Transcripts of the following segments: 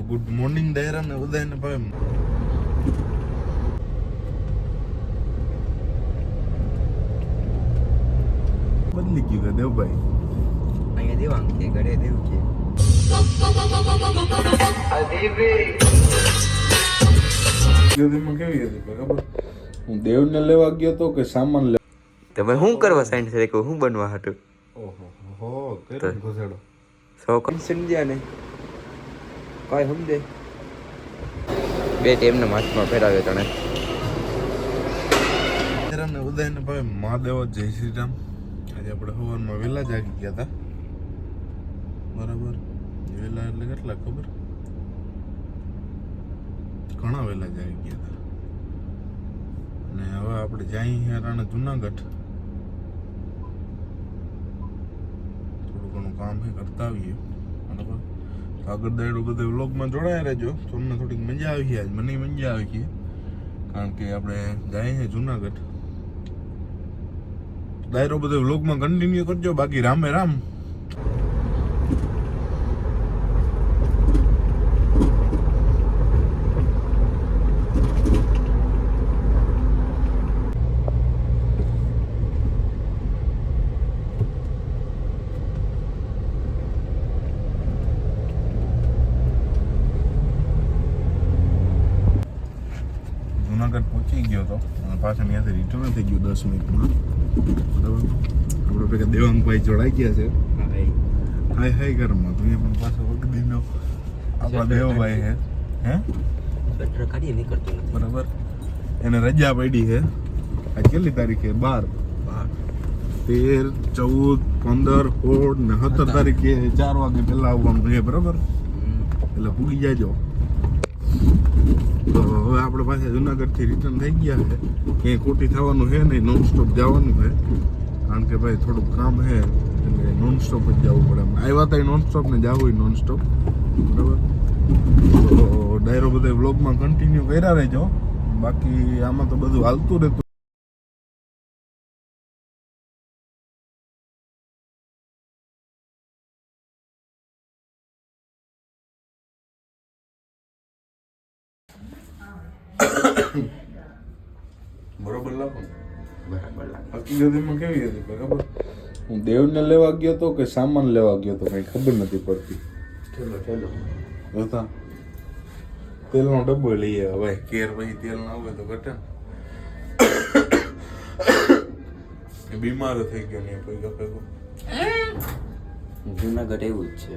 તો good morning દાયરા ને ઉદય ને ભાઈ બદલી ગયું કે દેવભાઈ અહીંયા દેવાંગ છે ઘરે દેવ છે કેવી હતી ખબર હું દેવને લેવા ગયો તો કે સામાન લેવા તમે શું કરવા રેકો શું બનવા હતું ઓહો હો ઘસેડો સમજ્યા ને કઈ સમજે. બે ટીમને માથમાં ફેરાવ્યો તને દાયરા ને ઉદય ને ભાઈ મહાદેવ જય શ્રી રામ. આજે આપણે સવારમાં વહેલા જાગી ગયા હતા બરાબર. વહેલા એટલે કેટલા ખબર? ઘણા વહેલા જાગી ગયા હતા અને હવે આપણે જઈ હેરાણે જુનાગઢ. થોડું ઘણું કામ હે કરતા આવીએ. બરાબર. આગળ દાયડો બધે વ્લોગમાં જોડાયા રહેજો. તો અમને થોડીક મજા આવી આજ. મને મજા આવી છે કારણ કે આપણે જાય છે જુનાગઢ. દાયરો બધો વ્લોગમાં કન્ટિન્યુ કરજો. બાકી રામે રામ જુનાગઢ પહોંચી ગયો હતો અને પાછા ત્યાંથી રિટર્ન થઈ ગયું દસ મિનિટમાં. બરાબર? આપણે ભેગા દેવાંગભાઈ જોડાઈ ગયા છે. હાય હાય ઘરમાં. તું પણ પાછો વગદીનો આપણા દેવભાઈ હે? હે? સ્વેટર કાઢીએ નીકળતું નથી. બરાબર? એને રજા પડી છે. આ કેટલી તારીખે? બાર. તેર ચૌદ પંદર સોળ ને સત્તર તારીખે ચાર વાગે પહેલા આવવાનું છે બરાબર? એટલે પૂગી જાજો. તો હવે આપણે પાછા જુનાગઢથી રિટર્ન થઈ ગયા છે. ક્યાંય ખોટી થવાનું છે નહીં નોન સ્ટોપ જવાનું છે. કારણ કે ભાઈ થોડુંક કામ છે, એટલે નોન સ્ટોપ જ જવું પડે એમ. આવ્યા હતા નોન સ્ટોપ ને જવું હોય નોન સ્ટોપ બરાબર? તો ડાયરો બધા વ્લોગમાં કન્ટિન્યુ કર્યા રહેજો. બાકી આમાં તો બધું હાલતું રહેતું બરોબર લાગો? બરાબર લાગે. હકીકતમાં કેવી હતી બરાબર હું દેવને લેવા ગયો તો કે સામાન લેવા ગયો તો કઈ ખબર નથી પડતી. ચલો ચલો જોતા? તેલનો ડબ્બો લઈએ હવે કેર પછી તેલ ના હોય તો ઘટે બીમાર થઈ ગયો ને કોઈ ગપે જુનાગઢ એવું જ છે.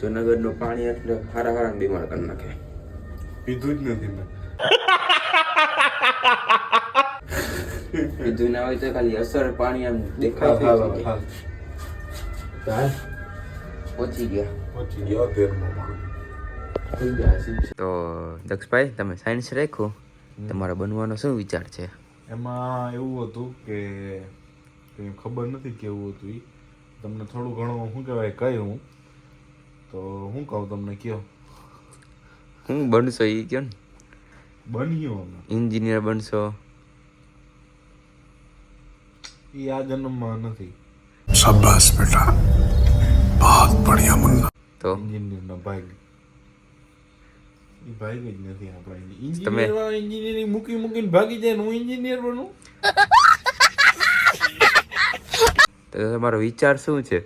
જુનાગઢનું પાણી એટલે હારા હારા બીમાર કરી નાખે. પીધું જ નથી મેં કીધું ના હોય તો ખાલી અસર પાણી આમ દેખાય છે. હા પહોંચી ગયા પહોંચી ગયો તેરમાં તો દક્ષભાઈ તમે સાયન્સ રાખો તમારા બનવાનો શું વિચાર છે એમાં એવું હતું કે કંઈ ખબર નથી કેવું હતું એ તમને થોડું ઘણું શું કહેવાય કહ્યું તો હું કહું તમને કયો હું બનશો એ કયો ને? બન્યો એન્જિનિયર બનશો. એ આ જન્મમાં નથી. શાબાશ એન્જિનિયર મૂકી મૂકીને ભાગી જાય હું એન્જિનિયર બનું? તો તમારો વિચાર શું છે?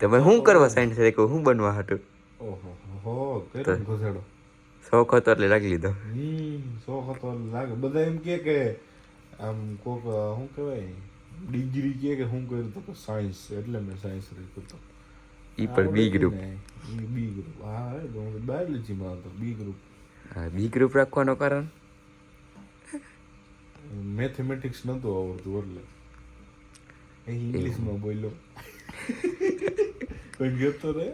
તમે શું કરવા સાયન્સ હું બનવા હતું ઓહો હો કેમ શોખ હતો એટલે લાગી લીધો. શોખ હતો લાગે. બધા એમ કે કે આમ કોક શું કહેવાય ડિગ્રી કે કે શું કર્યું તો સાયન્સ એટલે મેં સાયન્સ રાખ્યું તો. ઈ પણ બી ગ્રુપ બી ગ્રુપ હા હે તો હું બાયોલોજીમાં હતો બી ગ્રુપ બી ગ્રુપ રાખવાનું કારણ? મેથેમેટિક્સ નહોતું આવડતું એટલે. ઇંગ્લિશમાં બોલ્યો. કોઈ ગયો રે?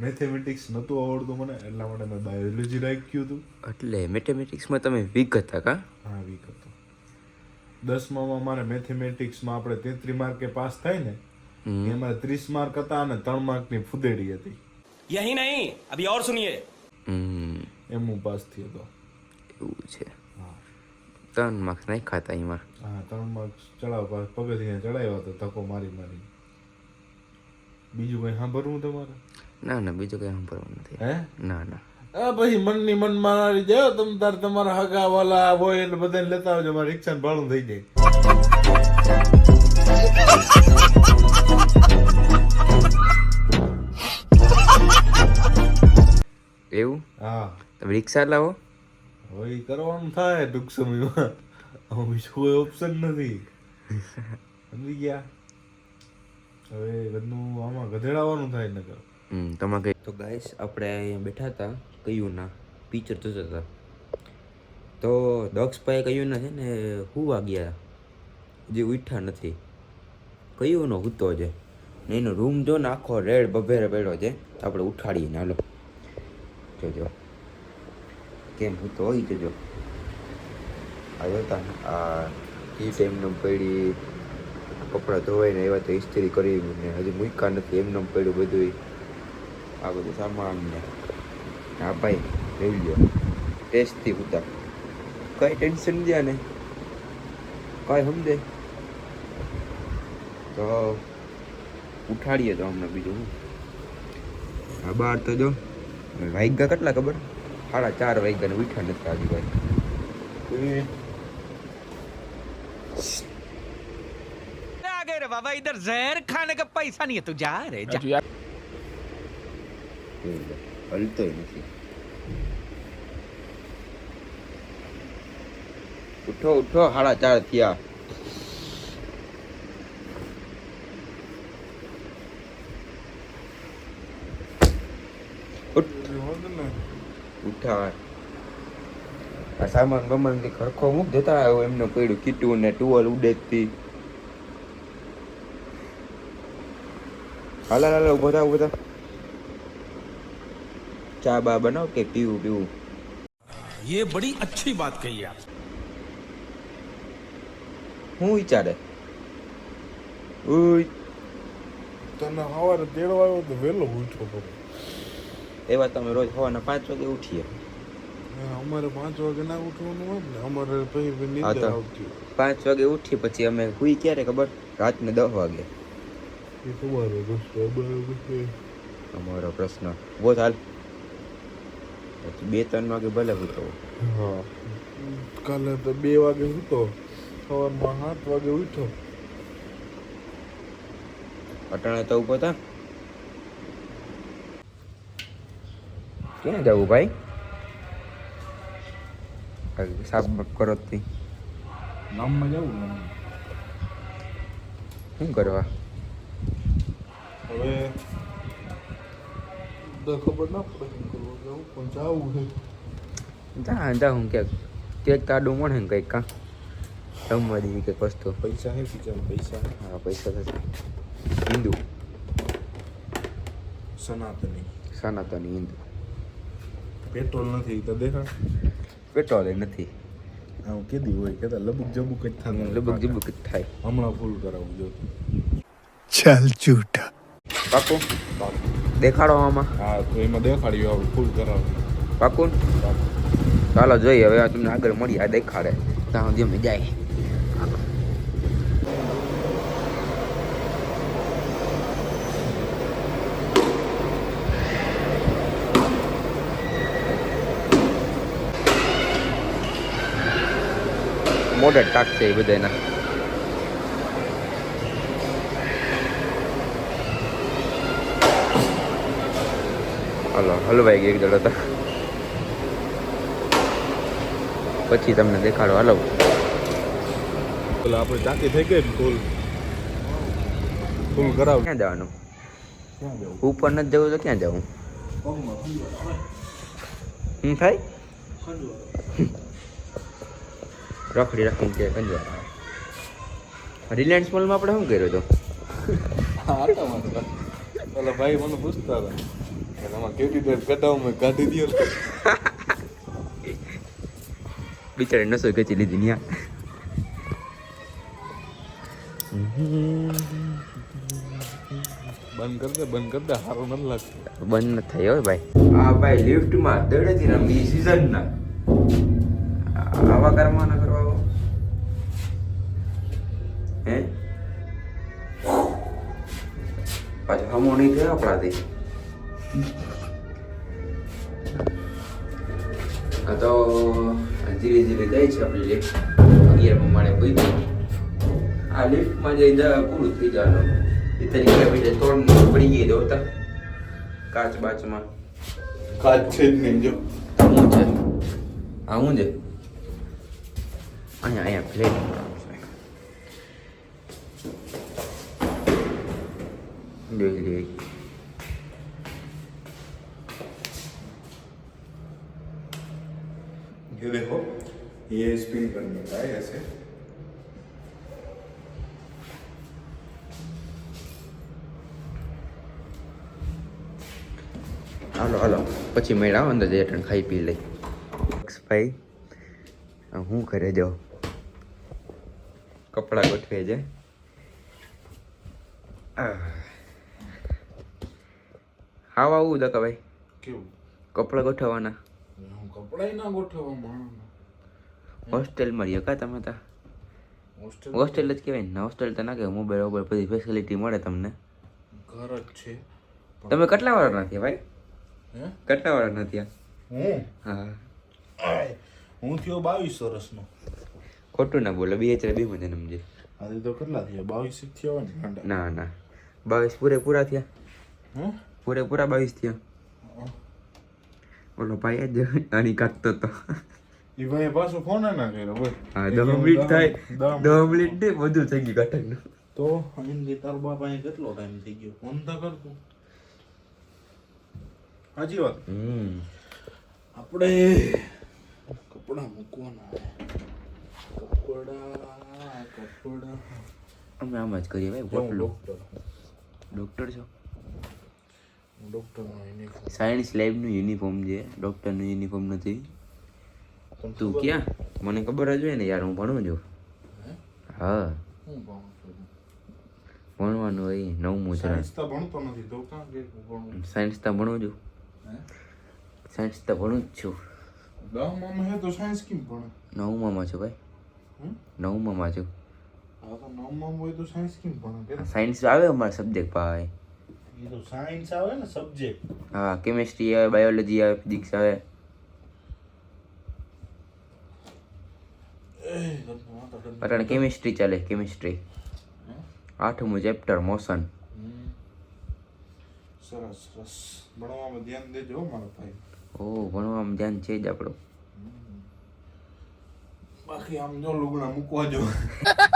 મેથેમેટિક્સ નતું આવડતું મને એટલા માટે મેં બાયોલોજી રાખ્યું હતું. એટલે મેથેમેટિક્સમાં તમે વીક હતા કા? હા વીક હતો. દસમામાં મારે મેથેમેટિક્સમાં આપણે તેત્રીસ માર્કે પાસ થાય ને એ મારે ત્રીસ માર્ક હતા અને ત્રણ માર્કની ફુદેડી હતી. યહી નહીં અભી ઓર સુનિયે એમ હું પાસ થયો હતો એવું છે. ત્રણ માર્ક નાખ્યા હતા એમાં. હા ત્રણ માર્ક ચડાવ પગથિયા ચડાવ્યા હતા ધક્કો મારી મારી. બીજું કંઈ સાંભળવું તમારે? ના ના બીજું કંઈ સાંભળવાનું નથી. હે? ના ના. પછી મનની મન મારી જાઓ તમ તાર તમારા હગા વાલા હોય એટલે બધાને લેતા આવજો મારે રિક્ષા ભાડું થઈ જાય. એવું? હા. તમે રિક્ષા લાવો? હવે કરવાનું થાય ટૂંક સમયમાં. બીજું કોઈ ઓપ્શન નથી. સમજી ગયા? હવે બધું આમાં ગધેડાવાનું થાય નકર. તમારે કઈ તો ગાઈસ આપણે અહીંયા બેઠા હતા કયું ના પિક્ચર જોતા હતા. તો દક્ષભાઈ કયું ના છે ને હુવા ગયા જે ઉઠ્યા નથી. કયું નો હૂતો છે. ને એનો રૂમ જો ને આખો રેડ બભેરે પડ્યો છે. આપણે ઉઠાડીએ ને, હાલો. જોજો કેમ હૂતો હોય જોજો આવ્યો તા આ ઈ ટાઈમનો પડી, કપડાં ધોવાઈને એવા તો ઇસ્ત્રી કરી ને હજી મૂક્યા નથી. એમને પડ્યું બધું આ બધું સામાન ને હા ભાઈ લઈ લ્યો ટેસ્ટથી ઉતાર કઈ ટેન્શન દે ને કઈ સમજે તો ઉઠાડીએ તો હમણાં બીજું શું આ બાર તો જો વાગ્યા કેટલા ખબર સાડા ચાર વાગ્યા ને ઉઠ્યા નથી આજુ ભાઈ आ गए रे बाबा इधर जहर खाने का पैसा नहीं है तू जा रे जा હલતોય નથી ઉઠો ઉઠો સાડા ચાર થયા ઉઠ આ સામાન બમાનથી ખરખો મૂક જતા આવ્યો પડ્યું કીટું ને ટુવલ ઉડેતી હાલા હાલા ઊભો થા ચા બા બનાવ કે પીવું પીવું ये बड़ी अच्छी बात कही आप હું વિચારે ઉઈ તને સવારે તેડવા આવ્યો તો વહેલો ઉઠો તો એવા તમે રોજ સવારના પાંચ વાગે ઉઠીએ અમારે પાંચ વાગે ના ઉઠવાનું હોય ને અમારે પછી પછી હા નિંદર તો. આવતી પાંચ વાગે ઉઠી પછી અમે હુઈ ક્યારે ખબર રાતને દસ વાગે હોય એ તમારો રસ્તો બરાબર છે અમારો પ્રશ્ન બહુ હાલ પછી બે ત્રણ વાગે ભલે ઉઠો હા. કાલે તો બે વાગે ઉઠો સવારમાં સાત વાગે ઉઠો અટાણે તો ઊભો હતા ક્યાં જવું ભાઈ? સાફ બાફ કરો તી ગામમાં જવું શું કરવા? હવે તો ખબર ના પડે કરવું જવું પણ ક્યાંક. તાડું મળે ને કંઈક કા? જમવા દીધી કંઈક પૈસા હે બીજા પૈસા? હા પૈસા થશે હિન્દુ. સનાતની. સનાતની હિન્દુ. પેટ્રોલ નથી તો દેખા પેટ્રોલ નથી. આવું કીધી હોય કે લબુક જબુક જ થાય લબુક જબુક જ થાય. હમણાં ફૂલ કરાવું જો. ચાલ ચૂટ પાકો દેખાડો આમાં હા તો એમાં દેખાડ્યું આપણે ફૂલ કરાવું. પાકું ચાલો જોઈએ હવે આ તમને આગળ મળી આ દેખાડે. ત્યાં સુધી અમે જાય. મોડે ટાક છે એ બધાના હલો હલવાઈ ગઈ એક તો. પછી તમને દેખાડો હલો. આપણે ટાંકી થઈ ગઈ ફૂલ. ફૂલ કરાવ. ક્યાં જવાનું? ઉપર નથી જવું તો ક્યાં જવું? હું થાય? રખડી રાખી કે કંજવા રિલાયન્સ મોલમાં આપણે શું કર્યું હતું? ભાઈ મને પૂછતા હતા. બિચારી નસો ખેંચી લીધી ન્યા. બંધ કરી દે બંધ કરી દે લાગતું. બંધ થાય હોય ભાઈ. હા ભાઈ લિફ્ટમાં દડેથી રમી સિઝનના આવા કરવાના કરવા હે? પાછું હમો નહીં થયો આપણાથી. તો ધીરે ધીરે જાય છે આપણી લિફ્ટ અગિયાર માળે પહોંચી આ લિફ્ટમાં જઈ પૂરું થઈ જવાનું. ઇતની કિલોમીટર તોડ પડી ગઈ તો. હતા કાચ બાચમાં. કાચ છે જ નહીં જો. હું છે? હા હું છે? અહીંયા અહીંયા પ્લેટ જોઈ લઈએ ये देखो ये स्पिन करने का है ऐसे હાલો હાલો પછી મેળ આવો અંદર જઈ અટણ ખાઈ પી લઈ ભાઈ હું ઘરે જાઉં કપડાં ગોઠવે છે હા આવું દકા ભાઈ કેવું કપડાં ગોઠવવાના હું કપડાય ના ગોઠવવા માણસ. હોસ્ટેલમાં રહ્યો કા તમે તા? હોસ્ટેલ જ કહેવાય ને હોસ્ટેલ તો ના કહેવાય મોબાઈલ મોબાઈલ બધી ફેસિલિટી મળે તમને. ઘર જ છે. તમે કેટલા વાળા નથી ભાઈ? હે? કેટલા વાળા નથી હું? હા. હું થયો બાવીસ વર્ષનો. ખોટું ના બોલો બે હજાર બે મને સમજે. આજે તો કેટલા થયા? બાવીસ થયા ને ના ના. બાવીસ પૂરેપૂરા થયા. હે? પૂરેપૂરા બાવીસ થયા. ઓલો ભાઈ જ આની કાઢતો હતો એ ભાઈ પાછો ફોન ના કર્યો ભાઈ હા દસ મિનિટ થાય દસ મિનિટ ને બધું થઈ ગયું કાઢકનું તો એમ તાર બાપા અહીં કેટલો ટાઈમ થઈ ગયો ફોન તો કરતો સાચી વાત આપણે કપડા મૂકવાના કપડા કપડા અમે આમ જ કરીએ ભાઈ ડોક્ટર છો ડોક્ટરનો યુનિફોર્મ સાયન્સ લેબનું યુનિફોર્મ છે. ડોક્ટરનું યુનિફોર્મ નથી. તું ક્યાં? મને ખબર જ હોય ને યાર હું ભણું છું. હા? ભણવાનું હોય નવમું સાયન્સ તો ભણતો નથી તો ભણું? સાયન્સ તો ભણું છું. સાયન્સ તો ભણું જ છું. દસમાં હે તો સાયન્સ કેમ ભણે? નવમામાં છું ભાઈ. નવમામાં છું. હા તો નવમાં હોય તો સાયન્સ કેમ ભણે? સાયન્સ આવે અમારા સબ્જેક્ટ ભાઈ. એ તો સાયન્સ આવે ને સબ્જેક્ટ હા કેમિસ્ટ્રી આવે બાયોલોજી આવે ફિઝિક્સ આવે. અટાણે કેમિસ્ટ્રી ચાલે કેમિસ્ટ્રી આઠમું ચેપ્ટર મોશન સરસ સરસ. ભણવામાં ધ્યાન દેજો હો ભાઈ. ઓ ભણવામાં ધ્યાન છે જ આપણું. બાકી આમ જો લુગડા મૂકવા જો.